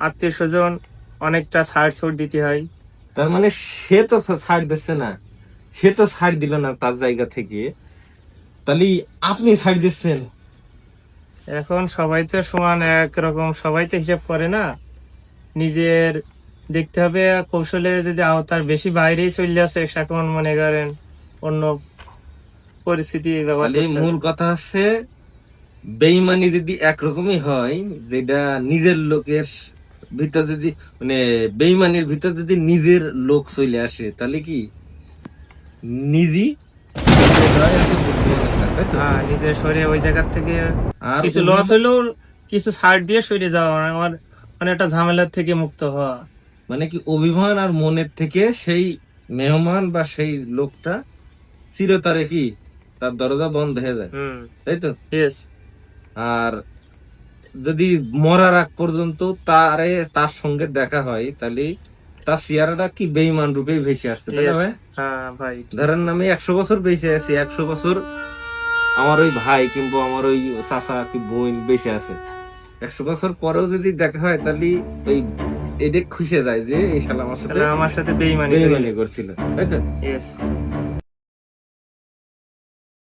আত্মীয় স্বজন অনেকটা ছাড় ছুট দিতে হয়। তার মানে সে তো ছাড় দিচ্ছে না। সে তো ছাড় দিল না তার জায়গা থেকে। তাহলে আপনি ছাড় দিচ্ছেন। এখন সবাই তো সমান একরকম সবাই তো হিসাব করে না। নিজের দেখতে হবে কৌশলে যদি আওতার বেশি বাইরেই চলে আসে এখন মনে করেন অন্য পরিস্থিতি। মূল কথা হচ্ছে বেইমানি যদি একরকমই হয় যেটা নিজের লোকের ভিতর যদি মানে বেইমানির ভিতর যদি নিজের লোক চলে আসে তাহলে কি? নিজই হ্যাঁ নিজের শরীরে ওই জায়গা থেকে আর কিছু লস হলেও কিছু ছাড় দিয়ে সরে যাওয়া মানে আমার ঝামেলার থেকে মুক্ত হওয়া। মানে কি অভিমান আর মনের থেকে সেই মেহমান বা সেই লোকটা চিরতরে কি তার দরজা বন্ধ হয়ে যায়? হুম। তাই তো? আর যদি মরার আগ পর্যন্ত তারে তার সঙ্গে দেখা হয় তাহলে তার চেহারাটা কি বেইমান রূপেই ভেসে আসবে তাই না ভাই? হ্যাঁ ভাই ধরেন আমি একশো বছর বেঁচে আছি একশো বছর আমার ওই ভাই কিংবা আমার ওই চাচা কি বোন বেঁচে আছে। একশো বছর পরেও যদি দেখা হয় তাহলে ওই এটা খুশে যায় যে এই শালা আমার সাথে আমার সাথে বেইমানি বেইমানি করছিল তাই তো?